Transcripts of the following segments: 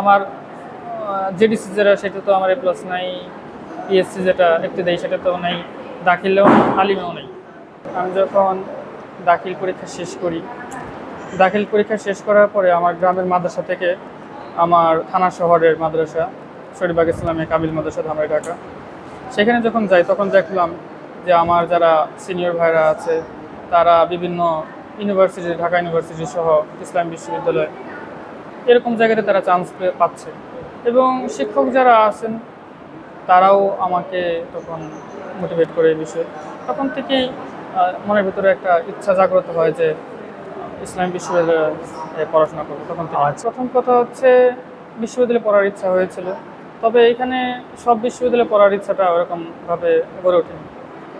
আমার জেডিসি যেটা, সেটা তো আমার এ প্লাস নাই পিএসসি যেটা একটু দেয় সেটা তো নাই, দাখিলেও আলিমেও নেই। আমি যখন দাখিল পরীক্ষা শেষ করি, দাখিল পরীক্ষা শেষ করার পরে আমার গ্রামের মাদ্রাসা থেকে আমার থানা শহরের মাদ্রাসা শরীবাগ ইসলামে কাবিল মাদ্রাসা ধামাই ঢাকা, সেখানে যখন যাই, তখন দেখলাম যে আমার যারা সিনিয়র ভাইরা আছে, তারা বিভিন্ন ইউনিভার্সিটি, ঢাকা ইউনিভার্সিটি সহ ইসলাম বিশ্ববিদ্যালয় এরকম জায়গাতে তারা চান্স পাচ্ছে। এবং শিক্ষক যারা আছেন তারাও আমাকে তখন মোটিভেট করে এই বিষয়ে। তখন থেকেই মনের ভিতরে একটা ইচ্ছা জাগ্রত হয় যে ইসলামী বিশ্ববিদ্যালয়ে পড়াশোনা করব। তখন থেকে। আচ্ছা। প্রথম কথা হচ্ছে বিশ্ববিদ্যালয়ে পড়ার ইচ্ছা হয়েছিল। তবে এখানে সব বিশ্ববিদ্যালয়ে পড়ার ইচ্ছাটা ওরকমভাবে গড়ে ওঠেনি।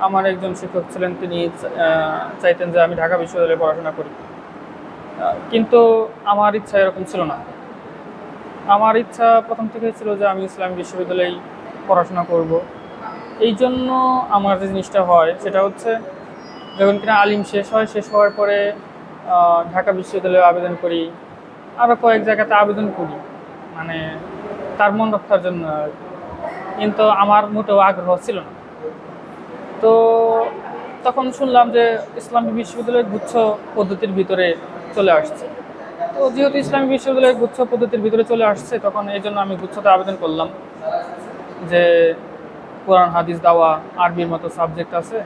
আমার একজন শিক্ষক ছিলেন তিনি চাইতেন যে আমি ঢাকা বিশ্ববিদ্যালয়ে পড়াশোনা করি। কিন্তু আমার ইচ্ছা এরকম ছিল না। আমার ইচ্ছা প্রথম থেকেই ছিল যে আমি ইসলাম বিশ্ববিদ্যালয়েই পড়াশোনা করব। এই জন্য আমার যে জিনিসটা হয় সেটা হচ্ছে, যখন কিনা আলিম শেষ হয়, শেষ হওয়ার পরে ঢাকা বিশ্ববিদ্যালয়ে আবেদন করি আরও কয়েক জায়গাতে আবেদন করি। মানে তার মন রক্ষার জন্য কিন্তু আমার মোটেও আগ্রহ ছিল না। তো তখন শুনলাম যে ইসলামী বিশ্ববিদ্যালয়ের গুচ্ছ পদ্ধতির ভিতরে চলে আসছে। তো যেহেতু ইসলামী বিশ্ববিদ্যালয়ের গুচ্ছ পদ্ধতির ভিতরে চলে আসছে, তখন এই জন্য আমি গুচ্ছতে আবেদন করলাম যে কোরআন, হাদিস, দাওয়া, আরবির মতো সাবজেক্ট আছে।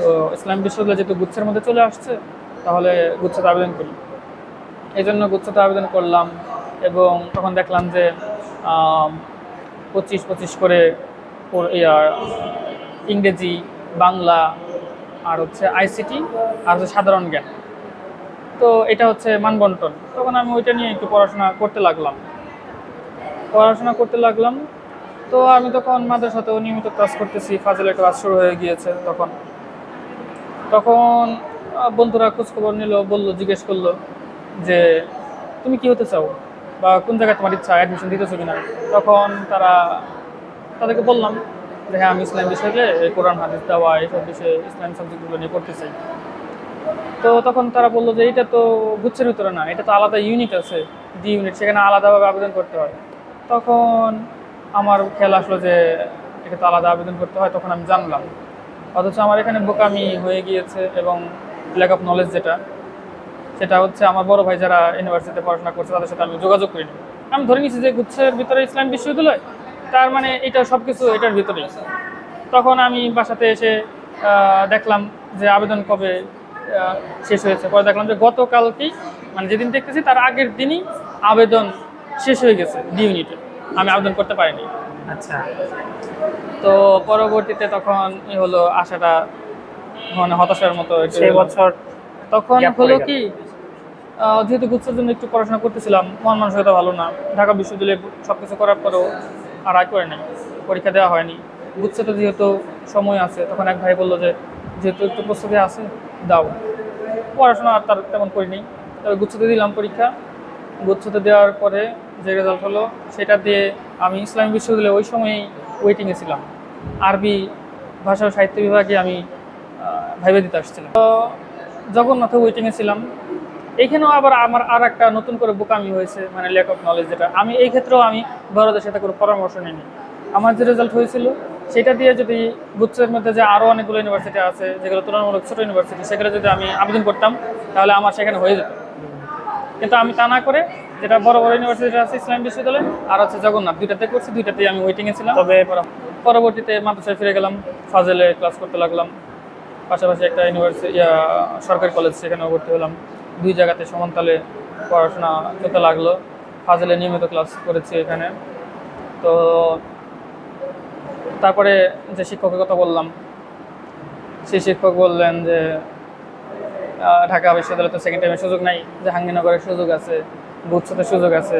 তো ইসলামী বিশ্ববিদ্যালয় যেহেতু গুচ্ছের মধ্যে চলে আসছে, তাহলে গুচ্ছতে আবেদন করি। এই জন্য গুচ্ছতে আবেদন করলাম এবং তখন দেখলাম যে পঁচিশ পঁচিশ করে ইংরেজি, বাংলা আর হচ্ছে আইসিটি আর হচ্ছে সাধারণ জ্ঞান। তো এটা হচ্ছে মানবন্টন। তখন আমি ওইটা নিয়ে একটু পড়াশোনা করতে লাগলাম। পড়াশোনা করতে লাগলাম। তো আমি তখন মাদের মাদ্রাসাতেও নিয়মিত ক্লাস করতেছি। ফাজলের ক্লাস শুরু হয়ে গিয়েছে তখন। তখন বন্ধুরা খোঁজখবর নিল, বলল, জিজ্ঞেস করল যে, তুমি কি হতে চাও? বা কোন জায়গায় তোমার ইচ্ছা? অ্যাডমিশন দিতেছো কিনা? তখন তারা, তাদেরকে বললাম যে হ্যাঁ আমি ইসলাম বিষয়ে কোরআন, হাদিস, দেওয়া, এইসব বিষয়ে ইসলাম সাবজেক্টগুলো নিয়ে পড়তে চাই। তো তখন তারা বলল যে এটা তো গুচ্ছের ভিতরে না, এটা তো আলাদা ইউনিট আছে ডি ইউনিট সেখানে আলাদাভাবে আবেদন করতে হয়। তখন আমার খেয়াল আসলো যে এটা তো আলাদা আবেদন করতে হয়, তখন আমি জানলাম। অথচ আমার এখানে বোকামি হয়ে গিয়েছে এবং ল্যাক অফ নলেজ যেটা, সেটা হচ্ছে আমার বড় ভাই যারা ইউনিভার্সিটিতে পড়াশোনা করছে, তাদের সাথে আমি যোগাযোগ করিনি। আমি ধরে নিচ্ছি যে গুচ্ছের ভিতরে ইসলাম বিশ্ববিদ্যালয়, তার মানে এটা সব কিছু এটার ভিতরেই। তখন আমি বাসাতে এসে দেখলাম যে আবেদন কবে শেষ হয়েছে। পরে দেখলাম যে গতকালকেই মানে যেদিন দেখতেছি তার আগের দিনই আবেদন শেষ হয়ে গেছে ডি ইউনিটে আমি আবেদন করতে পারিনি। আচ্ছা। তো পরবর্তীতে তখন হলো আশাটা মানে হতাশার মতো সেই বছর তখন হলো কি যেহেতু গুচ্ছের জন্য একটু পড়াশোনা করতেছিলাম মন মানসিকতা ভালো না। ঢাকা বিশ্ববিদ্যালয়ে সব কিছু করার পরেও আর আয় করে নাই। পরীক্ষা দেওয়া হয়নি। গুচ্ছতে যেহেতু সময় আছে, তখন এক ভাই বলল যে, যেহেতু একটু প্রস্তুতি আছে, দাও। পড়াশোনা আর তার তেমন করিনি তবে গুচ্ছতে দিলাম পরীক্ষা। গুচ্ছতে দেওয়ার পরে যে রেজাল্ট হলো, সেটা দিয়ে আমি ইসলামী বিশ্ববিদ্যালয়ে ওই সময়ই ওয়েটিংয়ে ছিলাম। আরবি ভাষা ও সাহিত্য বিভাগে আমি ভাইবে দিতে আসছিলাম। তো জগন্নাথে ওয়েটিংয়ে ছিলাম, এখানেও আবার আমার আর একটা নতুন করে বোকামি হয়েছে মানে ল্যাক অফ নলেজ যেটা। আমি, এই ক্ষেত্রেও আমি বড়দের সাথে কোনো পরামর্শ নিইনি। আমার যে রেজাল্ট হয়েছিল সেটা দিয়ে যদি গুচ্ছের মধ্যে যে আরও অনেকগুলো ইউনিভার্সিটি আছে যেগুলো তুলনামূলক ছোটো ইউনিভার্সিটি সেগুলো যদি আমি আবেদন করতাম তাহলে আমার সেখানে হয়ে যেত। কিন্তু আমি তা না করে যেটা বড় বড় ইউনিভার্সিটি আছে ইসলাম বিশ্ববিদ্যালয় আর আছে জগন্নাথ দুইটাতে করছি দুইটাতেই আমি ওয়েটিংয়ে ছিলাম। তবে পরবর্তীতে মাদ্রাসায় ফিরে গেলাম ফাজেলে ক্লাস করতে লাগলাম। পাশাপাশি একটা ইউনিভার্সিটি ইয়া সরকারি কলেজ সেখানেও ভর্তি হলাম। দুই জায়গাতে সমানতালে পড়াশোনা করতে লাগল। ফাজেলে নিয়মিত ক্লাস করেছি এখানে। তো তারপরে যে শিক্ষকের কথা বললাম, সেই শিক্ষক বললেন যে ঢাকা বিশ্ববিদ্যালয়ে তো সেকেন্ড টাইমের সুযোগ নাই জাহাঙ্গীরনগরের সুযোগ আছে গুচ্ছতে সুযোগ আছে,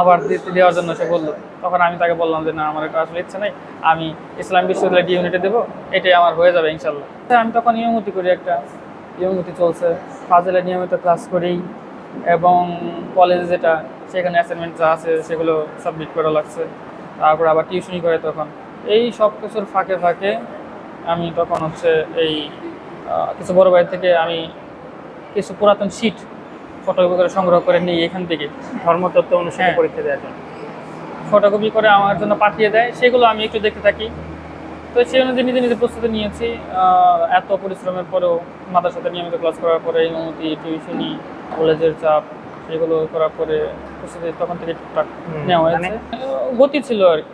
আবার দেওয়ার জন্য সে বলল। তখন আমি তাকে বললাম যে, না, আমার এটা আসলে ইচ্ছে নেই, আমি ইসলাম বিশ্ববিদ্যালয় ডি ইউনিটে দেবো, এটাই আমার হয়ে যাবে ইনশাল্লাহ। আমি তখন নিয়মতি করি একটা নিয়মতি চলছে ফাজেলে নিয়মিত ক্লাস করি, এবং কলেজে যেটা, সেখানে অ্যাসাইনমেন্ট যা আছে, সেগুলো সাবমিট করা লাগছে। তারপর আবার টিউশনি করে তখন। এই সব কিছুর ফাঁকে ফাঁকে আমি তখন হচ্ছে এই কিছু বড় ভাই থেকে আমি কিছু পুরাতন শিট ফটোকপি করে সংগ্রহ করে নিই এখান থেকে ধর্মতত্ত্ব অনুসারে হ্যাঁ। পরীক্ষা দেওয়ার জন্য। ফটোকপি করে আমার জন্য পাঠিয়ে দেয় সেগুলো আমি একটু দেখতে থাকি। তো সেই অনুযায়ী নিজে নিজে প্রস্তুতি নিয়েছি এত পরিশ্রমের পরেও মাতার সাথে নিয়মিত ক্লাস করার পরে ইমামতি টিউশনি কলেজের চাপ সেগুলো করার পরে প্রস্তুতি তখন থেকে টুকটাক নেওয়া হয়েছে। মানে- গতি ছিল আর কি।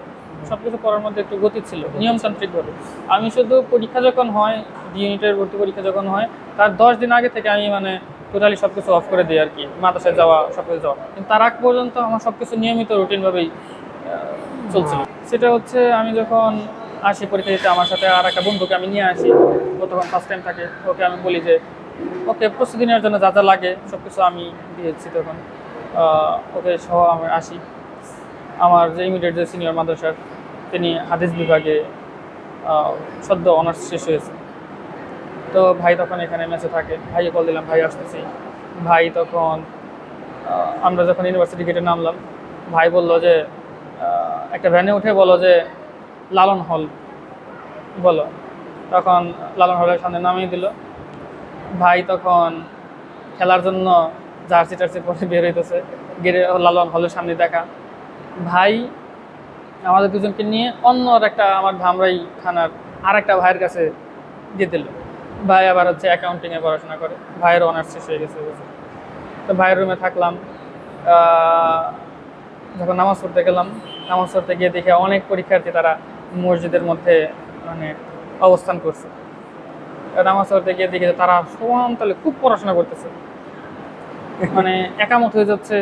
সবকিছু পড়ার মধ্যে একটু গতি ছিল নিয়মতান্ত্রিকভাবে আমি শুধু পরীক্ষা যখন হয় ডি ইউনিটের ভর্তি পরীক্ষা যখন হয়, তার দশ দিন আগে থেকে আমি মানে টোটালি সব কিছু অফ করে দিই আর কি মাদ্রাসায় যাওয়া সব কিছু যাওয়া। কিন্তু তার আগ পর্যন্ত আমার সব কিছু নিয়মিত রুটিনভাবেই চলছিল। সেটা হচ্ছে আমি যখন আসি পরীক্ষা দিতে, আমার সাথে আর একটা বন্ধুকে আমি নিয়ে আসি, ও তখন ফার্স্ট টাইম থাকে, ওকে আমি বলি যে, ওকে প্রস্তুতি নেওয়ার জন্য যা যা লাগে সব কিছু আমি দিয়েছি তখন। ওকে সহ আমি আসি। আমার যে ইমিডিয়েট যে সিনিয়র মাদ্রাসার তিনি হাদিস বিভাগে সদ্য অনার্স শেষ হয়েছে। তো ভাই তখন এখানে মেসে থাকে, ভাইকে কল দিলাম, ভাই আসতেছি। ভাই তখন আমরা যখন ইউনিভার্সিটি গেটে নামলাম, ভাই বলল যে একটা ভ্যানে উঠে বলো যে, লালন হল। বলো তখন লালন হলের সামনে নামিয়ে দিল। ভাই তখন খেলার জন্য জার্সি টার্সি পরে বের হইতেছে। গেটে লালন হলের সামনে দেখা। ভাই, আমাদের দুজনকে নিয়ে অন্য আর একটা আমার ধামরাই থানার আর একটা ভাইয়ের কাছে দিয়ে দিল। ভাই আবার হচ্ছে অ্যাকাউন্টিংয়ে পড়াশোনা করে। ভাইয়ের অনার্স শেষ হয়ে গেছে তো ভাইয়ের রুমে থাকলাম। যখন নামাজ পড়তে গেলাম, নামাজ পড়তে গিয়ে দেখে অনেক পরীক্ষার্থী তারা মসজিদের মধ্যে মানে অবস্থান করছে। নামাজ পড়তে গিয়ে দেখে তারা সমান তাহলে খুব পড়াশোনা করতেছে। মানে একামত হয়ে যাচ্ছে।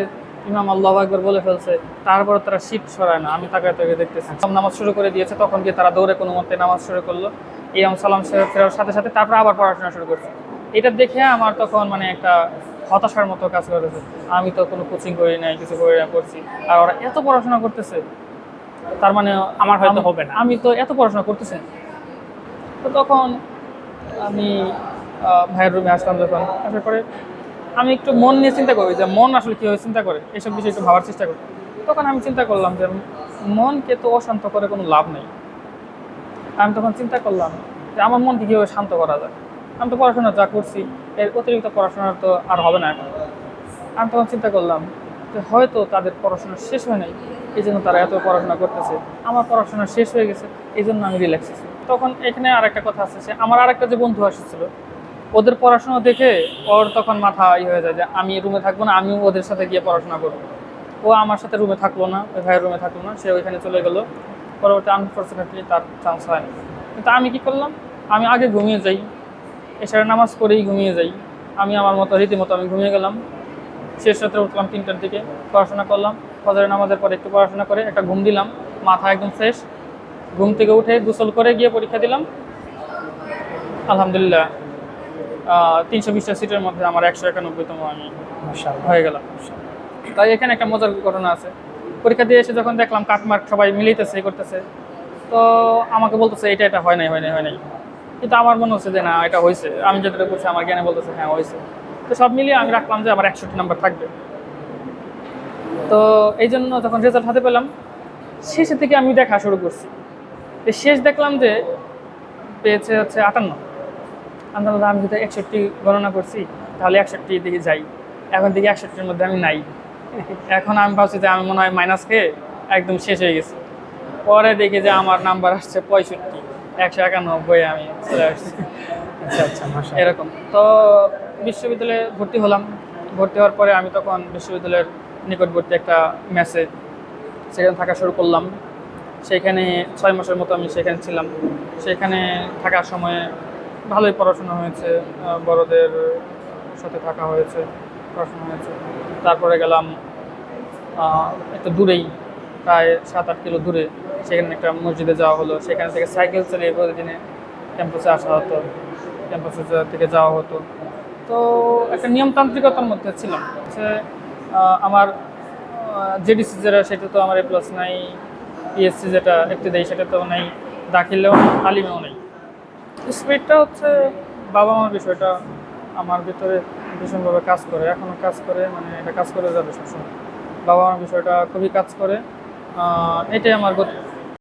ইমাম আল্লাহ একবার বলে ফেলছে তারপর তারা শীত সরায় না। আমি তাকে তাকে দেখতেছি। সব নামাজ শুরু করে দিয়েছে তখন গিয়ে তারা দৌড়ে কোনো মতে নামাজ শুরু করল। ইমাম সালাম ফেরার ফেরার সাথে সাথে তারপর আবার পড়াশোনা শুরু করছে। এটা দেখে আমার তখন মানে একটা হতাশার মতো কাজ করেছে। আমি তো কোনো কোচিং করি নাই কিছু করি না করছি। আর ওরা এত পড়াশোনা করতেছে তার মানে আমার হয়তো হবে না। আমি তো এত পড়াশোনা করতেছি তো তখন আমি ভাইয়ের রুমে আসলাম যখন। আসার পরে আমি একটু মন নিয়ে চিন্তা করি যে মন আসলে কীভাবে চিন্তা করে, এসব বিষয়ে একটু ভাবার চেষ্টা করি। তখন আমি চিন্তা করলাম যে মনকে তো অশান্ত করে কোনো লাভ নেই। আমি তখন চিন্তা করলাম যে আমার মনকে কীভাবে শান্ত করা যায়। আমি তো পড়াশোনা যা করছি, এর অতিরিক্ত পড়াশোনা তো আর হবে না এখন। আমি তখন চিন্তা করলাম যে হয়তো তাদের পড়াশোনা শেষ হয় নাই এই জন্য তারা এত পড়াশোনা করতেছে। আমার পড়াশোনা শেষ হয়ে গেছে এই জন্য আমি রিল্যাক্স তখন এখানে আর একটা কথা আছে যে আমার আর একটা যে বন্ধু আসছিল ওদের পড়াশোনা দেখে ওর তখন মাথা ই হয়ে যায় যে আমি রুমে থাকব না, আমিও ওদের সাথে গিয়ে পড়াশোনা করব। ও আমার সাথে রুমে থাকল না, ওই ভাইয়ের রুমে থাকল না, সে ওইখানে চলে গেলো। পরবর্তী আনফর্চুনেটলি তার চান্স হয়নি। কিন্তু আমি কি করলাম? আমি আগে ঘুমিয়ে যাই এছাড়া নামাজ পড়েই ঘুমিয়ে যাই। আমি আমার মতো, রীতিমতো আমি ঘুমিয়ে গেলাম। শেষ রাত্রে উঠলাম তিনটার দিকে, পড়াশোনা করলাম। ফজরের নামাজের পরে একটু পড়াশোনা করে একটা ঘুম দিলাম, মাথা একদম ফ্রেশ ঘুম থেকে উঠে গোসল করে গিয়ে পরীক্ষা দিলাম। আলহামদুলিল্লাহ। তিনশো বিশটা সিটের মধ্যে আমার একশো একানব্বইতম আমি। হয়ে গেলাম। তাই এখানে একটা মজার ঘটনা আছে। পরীক্ষা দিয়ে এসে যখন দেখলাম কাটমার্ক সবাই মিলিতেছে করতেছে তো আমাকে বলতেছে এটা এটা হয় নাই হয় নাই হয় নাই। কিন্তু আমার মনে হচ্ছে যে না এটা হয়েছে আমি যেটা করছি আমার জ্ঞানে বলতেছে হ্যাঁ হয়েছে তো সব মিলিয়ে আমি রাখলাম যে আমার একষট্টি নাম্বার থাকবে। তো এই জন্য যখন রেজাল্ট হাতে পেলাম শেষের থেকে আমি দেখা শুরু করছি। শেষ দেখলাম যে পেয়েছে হচ্ছে আটান্ন। আমি বললাম, আমি যদি একষট্টি গণনা করছি তাহলে একষট্টি দিকে যাই। এখন দিকে একষট্টির মধ্যে আমি নাই। এখন আমি ভাবছি যে আমি মনে হয় মাইনাস খেয়ে একদম শেষ হয়ে গেছি। পরে দেখি যে আমার নাম্বার আসছে পঁয়ষট্টি। একশো একানব্বই আমি চলে আসছি। আচ্ছা আচ্ছা এরকম। তো বিশ্ববিদ্যালয়ে ভর্তি হলাম। ভর্তি হওয়ার পরে আমি তখন বিশ্ববিদ্যালয়ের নিকটবর্তী একটা মেসে সেখানে থাকা শুরু করলাম। সেখানে ছয় মাসের মতো আমি সেখানে ছিলাম। সেখানে থাকার সময় ভালোই পড়াশোনা হয়েছে বড়দের সাথে থাকা হয়েছে, পড়াশোনা হয়েছে। তারপরে গেলাম একটু দূরেই, প্রায় সাত আট কিলো দূরে, সেখানে একটা মসজিদে যাওয়া হলো। সেখান থেকে সাইকেল চালিয়ে প্রতিদিনে ক্যাম্পাসে আসা হতো, ক্যাম্পাসে থেকে যাওয়া হতো। তো একটা নিয়মতান্ত্রিকতার মধ্যে ছিলাম। সে আমার জেডিসি যেটা, সেটা তো আমার এ প্লাস নাই পিএসসি যেটা, একটি দেয় সেটা তো নাই, দাখিলেও নেই, তালিমেও নেই। স্পিডটা হচ্ছে বাবা মার বিষয়টা আমার ভিতরে ভীষণভাবে কাজ করে এখনও কাজ করে মানে এটা কাজ করে যাবে সবসময়। বাবা মার বিষয়টা খুবই কাজ করে। এটাই আমার